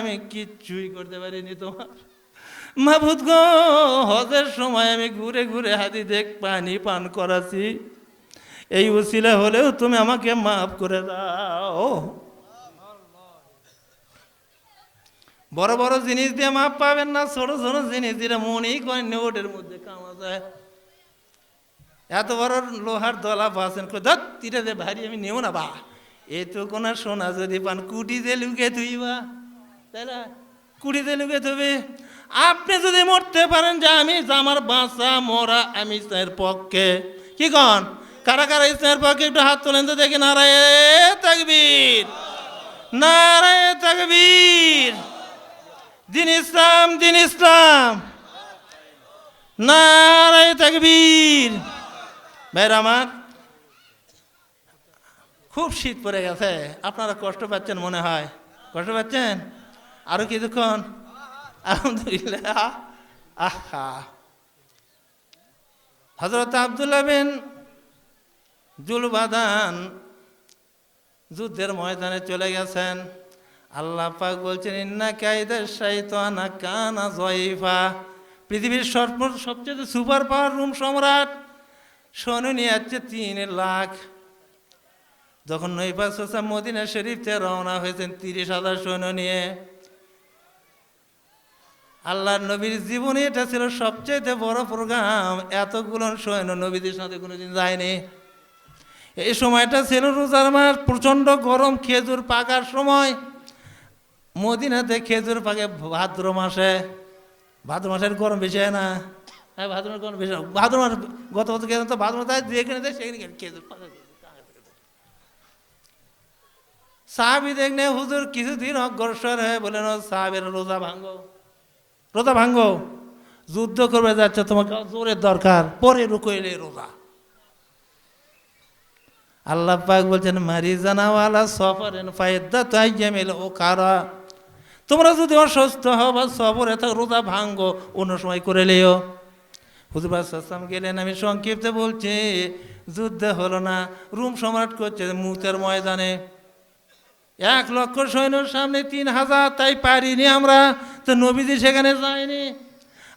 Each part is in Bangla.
আমি কিচ্ছুই করতে পারিনি তোমার। মাহবুদ গো, হজের সময় আমি ঘুরে ঘুরে হাতি দেখ পানি পান করাছি। এই উসিলা হলেও তুমি আমাকে মাফ করে দাও। বড় বড় জিনিস দিয়ে মাপ পাবেন না, ছোট ছোট জিনিস দিয়ে মনেই করেন ওটের মধ্যে কামা যায়। এত বড় লোহার দলা পাচ্ছেন ধর দে, ভারী, আমি নেব না, বা। এ তো কোন সোনা যদি পান, কুটি দিয়ে লুকে তুই বা তাই না কুটি দিয়ে লুকে থবে আপনি যদি মরতে পারেন যে আমি আমার বাঁচা, মরা, আমি ইসলামের পক্ষে। কি কন? কারা কারা ইসলামের পক্ষে? একটু হাত তোলেন তো দেখি। নারায় তাকবীর। নারায় তাকবীর। দিন ইসলাম দিন ইসলাম। নারায় তাকবীর। ভাইরা আমার, খুব শীত পড়ে গেছে। আপনারা কষ্ট পাচ্ছেন মনে হয়। কষ্ট পাচ্ছেন? আরও কিছুক্ষণ আলহামদুলিল্লাহ। আহা। হজরত আবদুল্লাহ বিন জুলবাদান যুদ্ধের ময়দানে চলে গেছেন। আল্লাহ পাক বলছেন, ইন্না কায়দা শাইতানা কানা জয়ফা পৃথিবীর সর্ব সবচেয়ে সুপার পাওয়ার রুম সম্রাট সৈন্য নিয়ে যাচ্ছে তিন লাখ। যখন নৈবাস হোসেন মদিনা শরীফ রওনা হয়েছেন, তিরিশ হাজার সৈন্য নিয়ে। আল্লাহর নবীর জীবনে এটা ছিল সবচেয়ে বড় প্রোগ্রাম। এতগুলো সৈন্য নবীদের সাথে কোনোদিন যায়নি। এই সময়টা ছিল রোজার মাস, প্রচণ্ড গরম, খেজুর পাকার সময়। মদিনাতে খেজুর পাকে ভাদ্র মাসে। ভাদ্র মাসের গরম বেশি হয় না। হ্যাঁ ভাদ্র মাসের গরম বেশি। ভাদ্র মাস গত বছর গেলাম তো ভাদ্র মাস যেখানে দেয় সেখানে খেজুর পাকা সাহাবি দেখনে হুজুর, কিছুদিন অগ্রসর হয়ে বলেন "ও সাহাবের রোজা ভাঙ্গো রোজা ভাঙ্গো যুদ্ধ করবে যাচ্ছে, তোমাকে জোরের দরকার, পরে রুকইলে রোজা। আল্লাহ পাক বলছেন মারি জানাওয়ালা সফরেন ফায়দা তাই জামিল ও কারা তোমরা যদি অসুস্থ হও বা সফরে থাকো, রোজা ভাঙ্গো অন্য সময় করে লিও। হুজুরাম গেলেন, আমি সংক্ষিপ্তে বলছি, যুদ্ধ হলো না, রুম সম্রাট করছে মুতের ময়দানে। এক লক্ষ সৈন্যর সামনে তিন হাজার তাই পারিনি আমরা, তো নবীজি সেখানে যায়নি।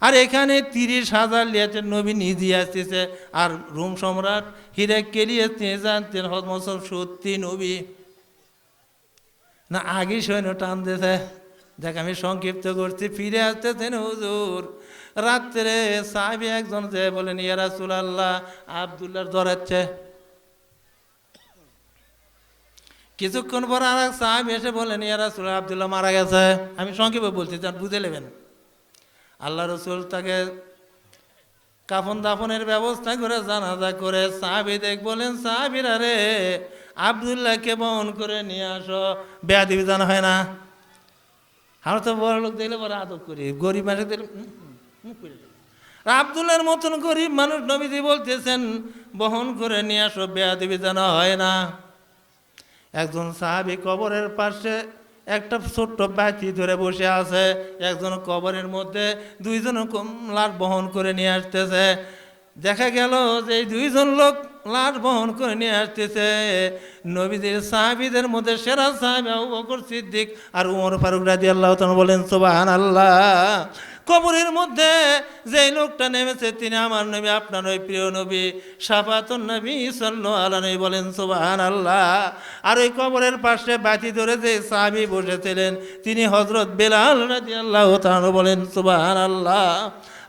আর এখানে তিরিশ হাজার লিয়েছে নবী নিজে আসতেছে। আর রুম সম্রাট হিরে কেলিয়ে জানতেন হদমসব সত্যি নবী? না, আগে সৈন্য টান দিয়েছে দেখ, আমি সংক্ষিপ্ত করছি। ফিরে আসতেছেন হুজুর। রাত্রে সাহেব একজন যে বলেন ইয়ারাসুল সুলাল্লাহ আবদুল্লার ধরাচ্ছে কিছুক্ষণ পর আর এক সাহেব এসে বলেন ইয়া রাসুল আবদুল্লাহ মারা গেছে। আমি সংক্ষেপে বলছি যান বুঝে নেবেন। আল্লাহ রসুল তাকে কাফন দাফনের ব্যবস্থা করে জানাজা করে সাহাবি দেখ বলেন সাহাবিরা রে আবদুল্লাহকে বহন করে নিয়ে আসো বেয়াদি জানা হয় না। আমরা তো বড় লোক দেখলে বড় আদব করি গরিব মানুষ দেখলে উম, উম, মুখ করে দিই। আর আবদুল্লাহর মতন গরিব মানুষ নবীজি বলতেছেন বহন করে নিয়ে আসো বেয়াদিবি জানা হয় না। একজন সাহাবি কবরের পাশে একটা ছোট্ট বাতি ধরে বসে আছে, একজন কবরের মধ্যে দুইজন লাশ বহন করে নিয়ে আসতেছে। দেখা গেল যে দুইজন লোক লাশ বহন করে নিয়ে আসতেছে। নবীদের সাহাবিদের মধ্যে সেরা সাহাবি সিদ্দিক আর উমর ফারুক রাজি আল্লাহ বলেন সোবাহান আল্লাহ কবরের মধ্যে যে লোকটা নেমেছে, তিনি আমার নবী, আপনার ওই প্রিয় নবী সাফাতুন নবী সাল্লু নবী বলেন সুবাহান আল্লাহ আর ওই কবরের পাশে বাতি ধরে যে সাহাবি বসেছিলেন, তিনি হজরত বেলাল রাজি আল্লাহ বলেন সুবাহান আল্লাহ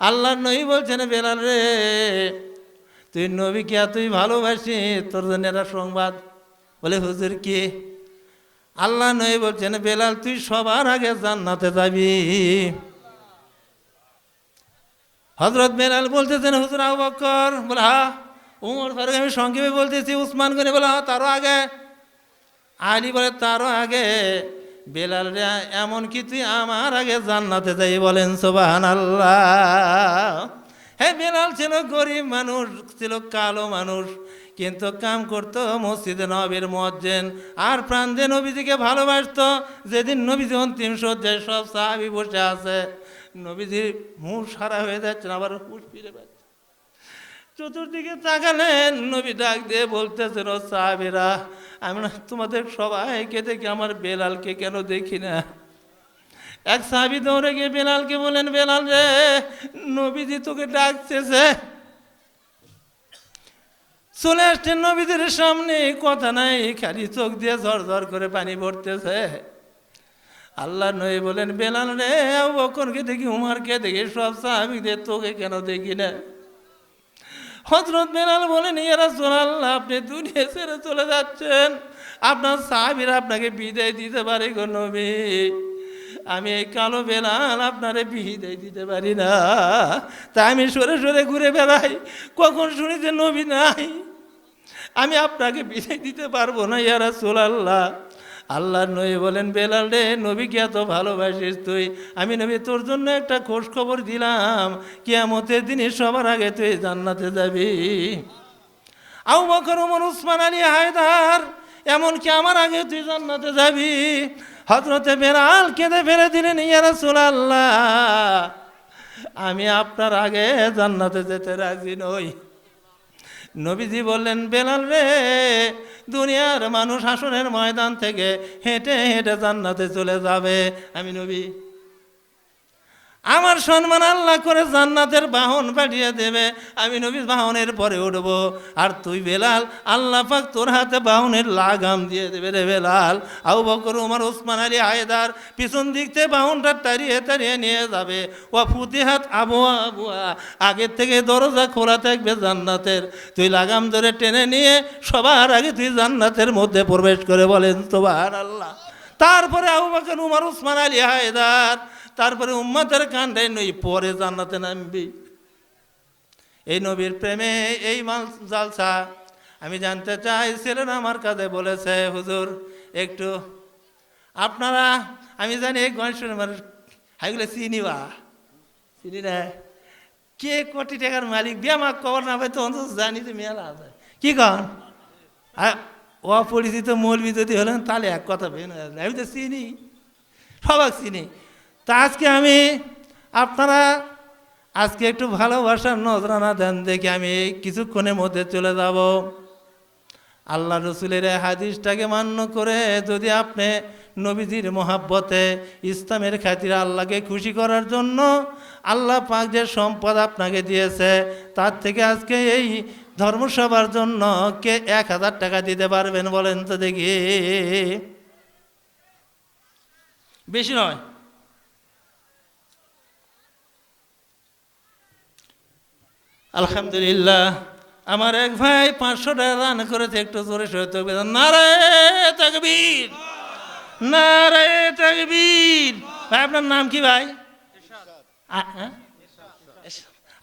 আল্লাহ নবী বলছেন, বেলাল রে, তুই নবী নবীকে এতই ভালোবাসি, তোর জন্য একটা সংবাদ। বলে, হুজুর কি? আল্লাহ নবী বলছেন, বেলাল, তুই সবার আগে জান্নাতে যাবি। হজরত বেলাল বলতেছেন, হুজুর আবু বকর বলে হা উমর ফারুক, আমি সংক্ষেপে বলতেছি, উসমান গনি বলে হা তারও আগে। আলী বলে, তারও আগে? বেলাল এমন কি তুই আমার আগে জান্নাতে যাই বলেন সোবাহান আল্লাহ হ্যাঁ বেলাল ছিল গরিব মানুষ, ছিল কালো মানুষ, কিন্তু কাম করতো মসজিদে নবীর মজ্জেন আর প্রাণ দিয়ে নবীজিকে ভালোবাসতো। যেদিন নবীজি অন্তিম সজ্জায় সব সাহাবি বসে আছে। নবীজির মুখ সারা হয়ে যাচ্ছে আবার হুশ ফিরে পাচ্ছে। চতুর্দিকে তাকালেন, নবী ডাক দিয়ে বলতেছেন, ও সাহাবিরা, আমি না তোমাদের সবাইকে দেখি আমার বেলালকে কেন দেখি না? এক সাহাবি দৌড়ে গিয়ে বেলালকে বলেন বেলাল রে, নবীজি তোকে ডাকতেছে। চলে আসছেন নবীদের সামনে, কথা নাই, খালি চোখ দিয়ে ঝর ঝর করে পানি পড়তেছে আল্লাহ নয় বলেন, বেলাল রে বকরকে দেখি, উমারকে দেখি, সব সাহাবিদের তোকে কেন দেখি না? হজরত বেলাল বলেন ইয়ারা আল্লাহ আপনি দুনিয়া ছেড়ে চলে যাচ্ছেন। আপনার সাহাবিরা আপনাকে বিদায় দিতে পারে গো নবী। আমি এই কালো বেলাল, আপনারে বিদায় দিতে পারি না। তা আমি সরে সরে ঘুরে বেড়াই। কখন শুনি যে নবী নাই। আমি আপনাকে বিদায় দিতে পারব না ইয়ারা আল্লাহ আল্লাহ নবী বলেন, বেলাল রে, নবীকে এত ভালোবাসিস তুই? আমি নবী, তোর জন্য একটা খোঁজ খবর দিলাম। কিয়ামতের দিনে সবার আগে তুই জান্নাতে যাবি। আউ বকর উমর উসমান, আলী, হায়দার, এমনকি আমার আগে তুই জান্নাতে যাবি। হজরতে বেলাল কেঁদে ফেলে দিলেন, ইয়া রাসূলুল্লাহ, আমি আপনার আগে জান্নাতে যেতে রাজি নই। নবীজি বললেন, বেলাল রে দুনিয়ার মানুষ আসরের ময়দান থেকে হেঁটে হেঁটে জান্নাতে চলে যাবে। আমি নবী আমার সম্মান আল্লাহ করে জান্নাতের বাহন পাঠিয়ে দেবে। আমি নবী বাহনের পরে উঠব। আর তুই বেলাল, আল্লাহ পাক তোর হাতে বাহনের লাগাম দিয়ে দেবে রে বেলাল। আউ বকর, উমার ওসমান আলী, হায়দার পিছন দিক থেকে বাহনটা তাড়িয়ে তাড়িয়ে নিয়ে যাবে। ও ফুতিহাত আবুয়া আবুয়া আগের থেকে দরজা খোলা থাকবে জান্নাতের। তুই লাগাম ধরে টেনে নিয়ে সবার আগে তুই জান্নাতের মধ্যে প্রবেশ করে বলেন তোবার আল্লাহ তারপরে আবু বকর, উমার ওসমান আলী, হায়দার তারপরে উম্মাদের কাণ্ডে নই পরে জান্নাতে নামবি। এই নবীর প্রেমে এই মাল জালসা। আমি জানতে চাই, ছেলেরা আমার কাছে বলেছে, হুজুর, একটু আপনারা, আমি জানি এই গণেশের মানুষ হাইগুলো চিনি বা চিনি না। কে কোটি টাকার মালিক? বিয়ামা কবর না পাই তো অন্তত জানি তো মেলা আছে। কি কন? অপরিচিত মৌলবি যদি হলেন, তাহলে এক কথা বেন আমি তো চিনি। সবাক চিনি। তা আজকে আমি আপনারা আজকে একটু ভালোবাসার নজরানা দেন দেখে আমি কিছুক্ষণের মধ্যে চলে যাব। আল্লাহ রসুলের হাদিসটাকে মান্য করে যদি আপনি নবীজির মহাব্বতে ইসলামের খাতিরে আল্লাহকে খুশি করার জন্য আল্লাহ পাক যে সম্পদ আপনাকে দিয়েছে, তার থেকে আজকে এই ধর্মসভার জন্য কে এক হাজার টাকা দিতে পারবেন বলেন তো দেখি। বেশি নয়। আলহামদুলিল্লাহ। আমার এক ভাই পাঁচশো টাকা দান করেছে, একটু জোরে তকবির নারে তকবীর। নারে ভাই, আপনার নাম কি ভাই? হ্যাঁ?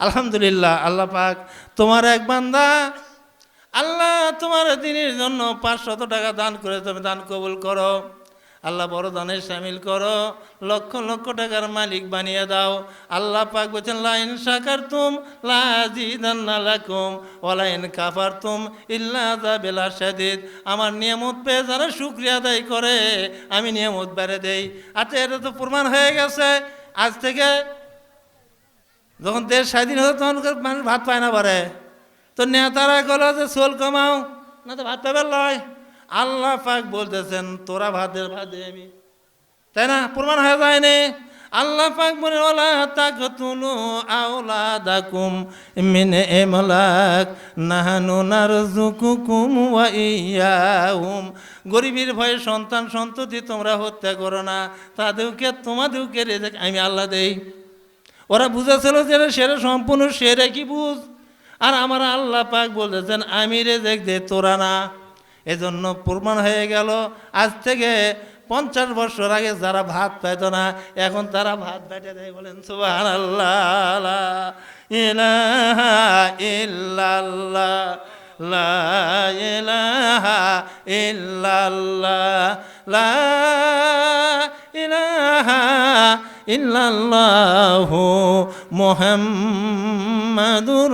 আলহামদুলিল্লাহ, আল্লাহ পাক তোমার এক বান্দা, আল্লাহ তোমার দিনের জন্য পাঁচশত টাকা দান করে তুমি দান কবুল করো। আল্লাহ বড় দানের সামিল করো, লক্ষ লক্ষ টাকার মালিক বানিয়ে দাও। আল্লাহ পাক বলছেন, লাইন সাকার তুম লাকুম ওলাইন কাফার তুম ইল্লা বেলা আমার নিয়মত পেয়ে যারা শুক্রিয়া আদায় করে, আমি নিয়মত বেড়ে দেই। আচ্ছা এটা তো প্রমাণ হয়ে গেছে। আজ থেকে যখন দেশ স্বাধীন হতো তখন মানুষ ভাত পায় না পারে। তো নেতারা গেলো যে, সোল কমাও। না তো ভাত পাবে লয়। আল্লাহ পাক বলতেছেন, তোরা ভাতের ভাত দে আমি। তাই না? প্রমাণ হয়ে যায়নি। আল্লাহ পাক বলে ওলা তাক তুলু আওলা দাকুম মিনে এমলাক, নাহানু নারজুকুকুম ওয়া ইয়াহুম। গরিবের ভয়ে সন্তান সন্ততি তোমরা হত্যা করো না। তাদেরকে, তোমাদেরকে রেজেক আমি আল্লাহ দেই। ওরা বুঝেছিল যে সেটা সম্পূর্ণ সেরে কি বুঝ? আর আমার আল্লাহ পাক বলতেছেন, আমি রেজেক দে তোরা না। এজন্য প্রমাণ হয়ে গেল, আজ থেকে পঞ্চাশ বছর আগে যারা ভাত পাইত না, এখন তারা ভাত পাইতে দেয়, বলেন সুবাহ ইল্লাল্লাহ, লা ইলাহা ইল্লাল্লাহু মুহাম্মাদুর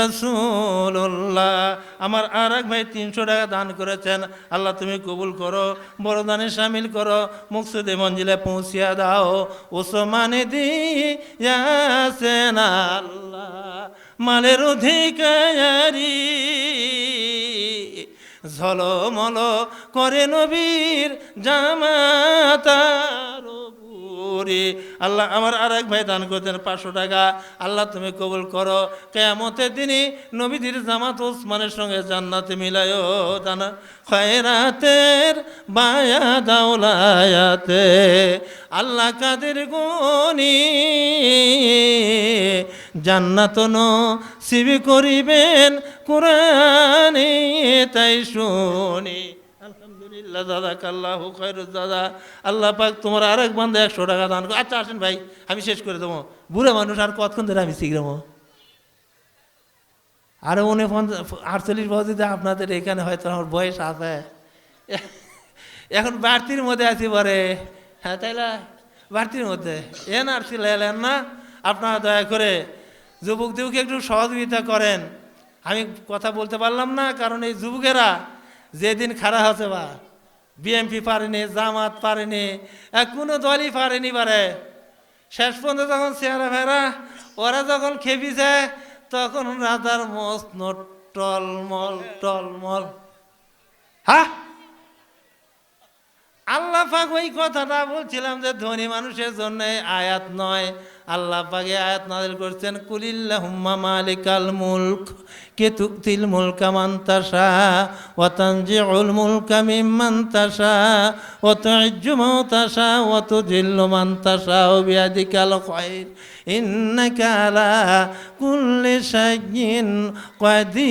রাসূলুল্লাহ। আমার আর এক ভাই তিনশো টাকা দান করেছেন। আল্লাহ তুমি কবুল করো বড় দানে সামিল করো মুকসুদে মঞ্জিলে পৌঁছিয়া দাও। ওসমানে দিয়াছেন আল্লাহ, মালের অধিকারী। ঝলমল করে নবীর জামাতার আল্লাহ আমার আরেক ভাই দান করতেন পাঁচশো টাকা। আল্লাহ তুমি কবুল করো। কেয়ামতের তিনি নবীদের জামাত ওসমানের সঙ্গে জান্নাতে মিলায়ও দানা। খয়রাতের বায়া দাওলায়াতে আল্লাহ কাদের গুনি জান্নাত সিবি করিবেন কোরআনে তাই শুনি। আলহামদুলিল্লাহ দাদা কাল্লাহ খৈরুজ দাদা আল্লাহ পাক তোমার আরেক বান্ধব একশো টাকা দান আচ্ছা আসেন ভাই, আমি শেষ করে দেবো। বুড়ো মানুষ আর কতক্ষণ ধরে আমি শিখলাম আরও উনি পঞ্চাশ আটচল্লিশ বছর যদি আপনাদের এখানে হয়তো আমার বয়স আছে। এখন বাড়তির মধ্যে আছি পরে। হ্যাঁ তাইলে বাড়তির মধ্যে। এন আর এলেন না? আপনারা দয়া করে যুবক যুবকদেরকে একটু সহযোগিতা করেন। আমি কথা বলতে পারলাম না, কারণ এই যুবকেরা যেদিন খারাপ হচ্ছে বা বিএমপি পারেনি, জামাত পারেনি কোনো দলই পারেনি পারে শেষ পর্যন্ত যখন চেহারা ফেরা, ওরা যখন খেপিছে তখন রাজার মস্ত টলমল টলমল। হ্যাঁ আল্লাহ ওই কথাটা বলছিলাম যে ধনী মানুষের জন্য আয়াত নয়। আল্লাহ পাকে আয়াত নাজিল করছেন, কুলিল্লাহুম্মা মালিকাল মুলক কে তুকতিল মুলকা মান তাশা, ওয়া তানজিউল মুলকা মিম্মান তাশা, ওয়া তুইজ্জু মান তাশা ওয়া তুজিল্লু মান তাশা বিয়াদিকাল খায়র ইন্নাকা আলা কুল্লি শাইইন কাদির।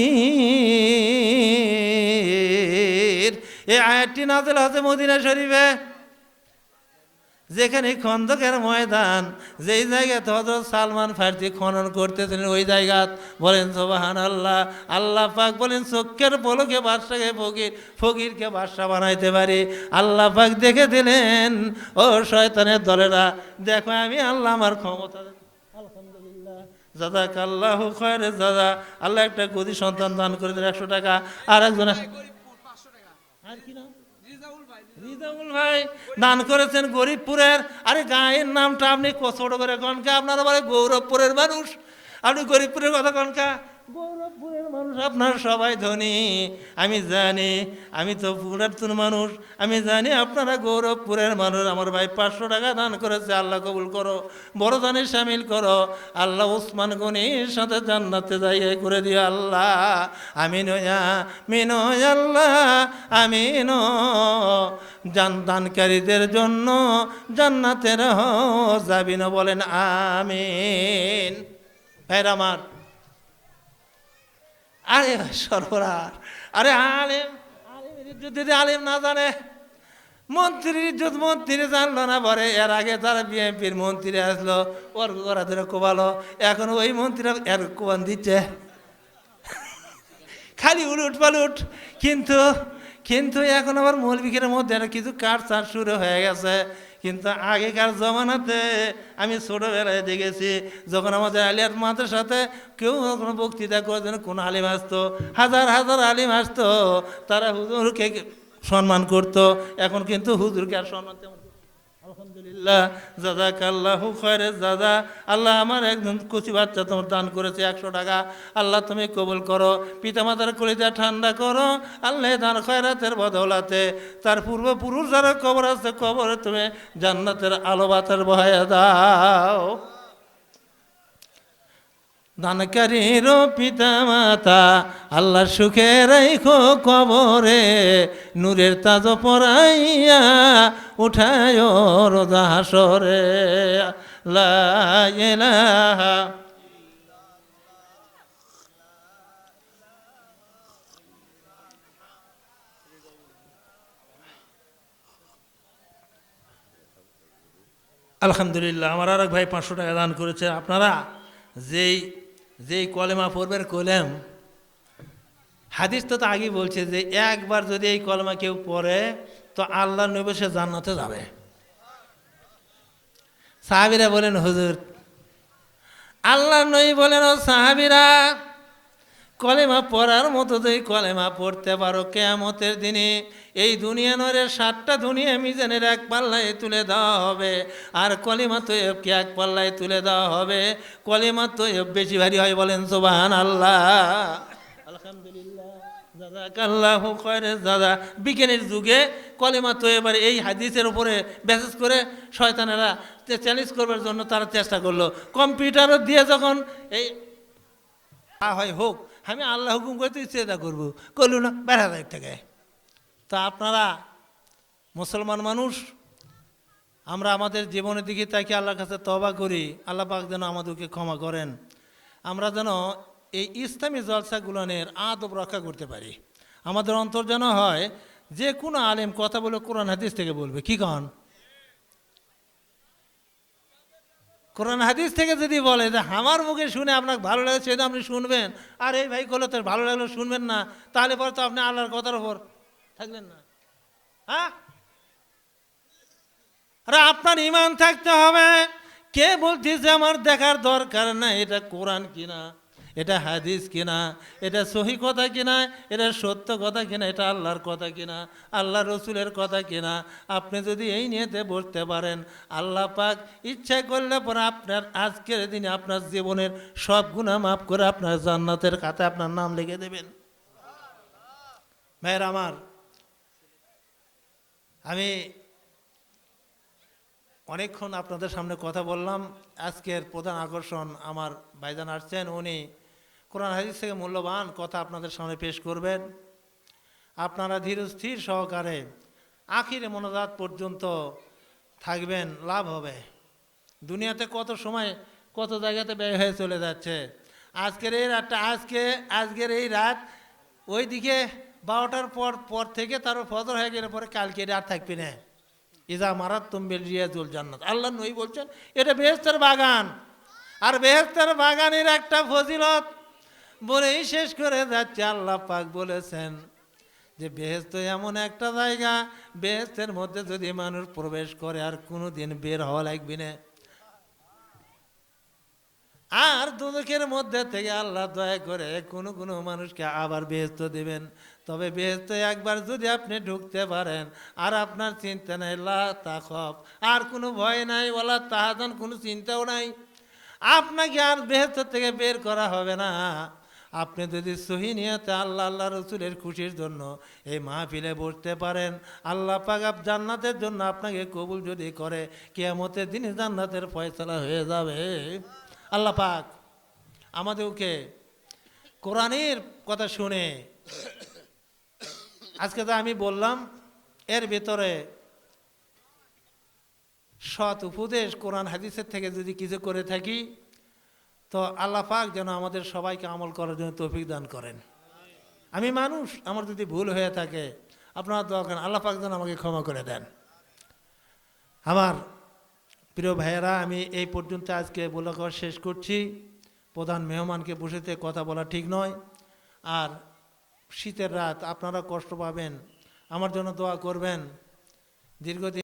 এই আয়াতটি নাজিল হচ্ছে মদিনা শরীফে। যেখানে খন্দকের ময়দান যেই জায়গাতে হজরত সালমান ফার্সি খনন করতেছিলেন ওই জায়গাত বলেন সোবাহান আল্লাহ আল্লাহ পাক বলেন চোখের পলকে বাদশাকে ফকির ফকিরকে বাদশা বানাইতে পারি। আল্লাহ পাক দেখে দিলেন ও শয়তানের দলেরা দেখো আমি আল্লাহ আমার ক্ষমতা আলহামদুলিল্লাহ। দাদা কাল্লাহ খয়ের দাদা আল্লাহ একটা গদি সন্তান দান করে দিলেন একশো টাকা। আর একজন আর কি নাম? রিজাউল ভাই, দান করেছেন গরিবপুরের। আরে গায়ের নামটা আপনি ছোট করে কনকা আপনারা বলে গৌরবপুরের মানুষ। আপনি গরিবপুরের কথা কনকা গৌরবপুরের মানুষ, আপনার সবাই ধনী। আমি জানি, আমি তো পুরাতন মানুষ। আমি জানি আপনারা গৌরবপুরের মানুষ। আমার ভাই পাঁচশো টাকা দান করেছে, আল্লাহ কবুল করো। বড় দানে সামিল করো। আল্লাহ উসমান গনির সাথে জান্নাতে যাইয়ে করে দিও আল্লাহ। আমি নয়া মিনয় আল্লাহ আমি জান দানকারীদের জন্য জান্নাতের যাবিন বলেন আমিন। ভাইরা আমার আরে সরবরার। আরে আলেম, আলেমের যদি আলেম না জানে, মন্ত্রীর ইজ্জত মন্ত্রী জানলো না পরে, এর আগে তারা বিএনপির মন্ত্রী আসলো, ওর ওরা ধরে কোবালো, এখন ওই মন্ত্রীরা এর কোবান দিচ্ছে। খালি উলুট পালুট, কিন্তু কিন্তু এখন আবার মৌলবিকের মধ্যে কিছু কাটছাট শুরু হয়ে গেছে। কিন্তু আগেকার জমানাতে আমি ছোটোবেলায় দেখেছি, যখন আমাদের আলিয়ার মাদের সাথে কেউ কোনো বক্তৃতা করতেন কোনো আলিম আসতো, হাজার হাজার আলিম আসতো, তারা হুজুরকে সম্মান করত, এখন কিন্তু হুজুরকে আর সম্মান তেমন আলহামদুলিল্লাহ দাদা কাল্লাহ খয়রে দাদা আল্লাহ আমার একজন কুচি বাচ্চা তোমার দান করেছে একশো টাকা। আল্লাহ তুমি কবুল করো, পিতামাতার কলিজা ঠান্ডা করো, আল্লাহ দান খয়রাতের বদলাতে। তার পূর্বপুরুষ যারা কবর আছে, কবরে তুমি জান্নাতের আলো বাতার বহায় দাও। দানকারীর পিতা মাতা আল্লাহ সুখে রাইখো কবরে, নূরের তাজ পরাইয়া উঠায় রোজা হাসরে। লা আলহামদুলিল্লাহ, আমার আর এক ভাই পাঁচশো টাকা দান করেছে। আপনারা যেই যেই কলেমা পড়বে কলেম, হাদিস তো তো আগেই বলছে যে একবার যদি এই কলেমা কেউ পড়ে, তো আল্লাহ নবী সে জান্নাতে যাবে। সাহাবিরা বলেন, হুজুর আল্লাহ নই বলেন, ও সাহাবিরা কলেমা পড়ার মতো যদি কলেমা পড়তে পারো কেয়ামতের দিনে, এই দুনিয়া নরে সাতটা দুনিয়া মিজানের এক পাল্লায় তুলে দেওয়া হবে। আর কলিমা তো এক পাল্লায় তুলে দেওয়া হবে? কলিমা তো বেশি ভারী হয় বলেন সোবাহান আল্লাহ আলহামদুলিল্লাহ খায়রাজ জাযা বিজ্ঞানের যুগে কলেমা তো এবার এই হাদিসের উপরে বেসেস করে শয়তানেরা চ্যালেঞ্জ করবার জন্য তারা চেষ্টা করল। কম্পিউটারও দিয়ে যখন এই হয় হোক আমি আল্লাহ হুকুম করতে চেষ্টা করব। করলু না বেড়া যায় থেকে। তা আপনারা মুসলমান মানুষ, আমরা আমাদের জীবনের দিকে তাকে আল্লাহর কাছে তবা করি, আল্লাহ পাক যেন আমাদেরকে ক্ষমা করেন। আমরা যেন এই ইসলামী জলসাগুলোনের আদব রক্ষা করতে পারি। আমাদের অন্তর যেন হয়, যে কোনো আলেম কথা বলে কোরআন হাদিস থেকে বলবে। কি কন? কোরআন হাদিস থেকে যদি বলে যে আমার মুখে শুনে আপনাকে ভালো লাগে, সেটা আপনি শুনবেন। আর এই ভাই করলে তো ভালো লাগল শুনবেন না। তাহলে পরে তো আপনি আল্লাহর কথার ওপর থাকবেন না। হ্যাঁ? আরে আপনার ইমান থাকতে হবে। কে বলছিস যে আমার দেখার দরকার না এটা কোরআন কিনা? এটা হাদিস কিনা, এটা সহি কথা কিনা, এটা সত্য কথা কিনা, এটা আল্লাহর কথা কিনা, আল্লাহ রসুলের কথা কিনা, আপনি যদি এই নিয়েতে বসতে পারেন, আল্লাহ পাক ইচ্ছা করলে পরে আপনার আজকের দিনে আপনার জীবনের সব গুণা মাফ করে আপনার জান্নাতের খাতায় আপনার নাম লিখে দেবেন। ভাইয়ের আমার, আমি অনেকক্ষণ আপনাদের সামনে কথা বললাম, আজকের প্রধান আকর্ষণ আমার ভাইজান আসছেন, উনি কোরআন হাদিস থেকে মূল্যবান কথা আপনাদের সামনে পেশ করবেন। আপনারা ধীর স্থির সহকারে আখিরে মনোজাত পর্যন্ত থাকবেন, লাভ হবে। দুনিয়াতে কত সময়, কত জায়গাতে ব্যয় হয়ে চলে যাচ্ছে। আজকের এই রাতটা, আজকে, আজকের এই রাত ওই দিকে বারোটার পর পর থেকে তারও ফজর হয়ে গেলে পরে কালকে রাত থাকবে না। ইজা মারাত তুমবিল রিয়াজুল জান্নাত। আল্লাহ নই বলছেন, এটা বেহেস্তের বাগান। আর বেহেস্তের বাগানের একটা ফজিলত বলেই শেষ করে যাচ্ছে, আল্লাহ পাক বলেছেন যে বেহেস্ত এমন একটা জায়গা বেহেস্তের মধ্যে যদি মানুষ প্রবেশ করে, আর কোনো দিন বের হওয়া লাগবে না। আর দুদকের মধ্যে থেকে আল্লাহ দয়া করে কোনো কোনো মানুষকে আবার বেহেস্ত দেবেন। তবে বেহেস্ত একবার যদি আপনি ঢুকতে পারেন, আর আপনার চিন্তা নাই, লা তাখফ, আর কোনো ভয় নাই ওলা তাহাজান, কোনো চিন্তাও নাই। আপনাকে আর বেহেস্ত থেকে বের করা হবে না। আপনি যদি সহি নিয়তে আল্লাহ আল্লাহ রসুলের খুশির জন্য এই মাহফিলে বসতে পারেন, আল্লাহ পাক আপ জান্নাতের জন্য আপনাকে কবুল যদি করে, কেয়ামতের দিনে জান্নাতের ফয়সলা হয়ে যাবে। আল্লাহ পাক আমাদেরকে কোরআনের কথা শুনে, আজকে তো আমি বললাম, এর ভিতরে সৎ উপদেশ কোরআন হাদিসের থেকে যদি কিছু করে থাকি তো আল্লাহ পাক যেন আমাদের সবাইকে আমল করার জন্য তৌফিক দান করেন। আমি মানুষ, আমার যদি ভুল হয়ে থাকে, আপনারা দোয়া করেন, আল্লাহ পাক যেন আমাকে ক্ষমা করে দেন। আমার প্রিয় ভাইয়েরা, আমি এই পর্যন্ত আজকে বলা করা শেষ করছি। প্রধান মেহমানকে বসেতে কথা বলা ঠিক নয়। আর শীতের রাত আপনারা কষ্ট পাবেন। আমার জন্য দোয়া করবেন। দীর্ঘদিন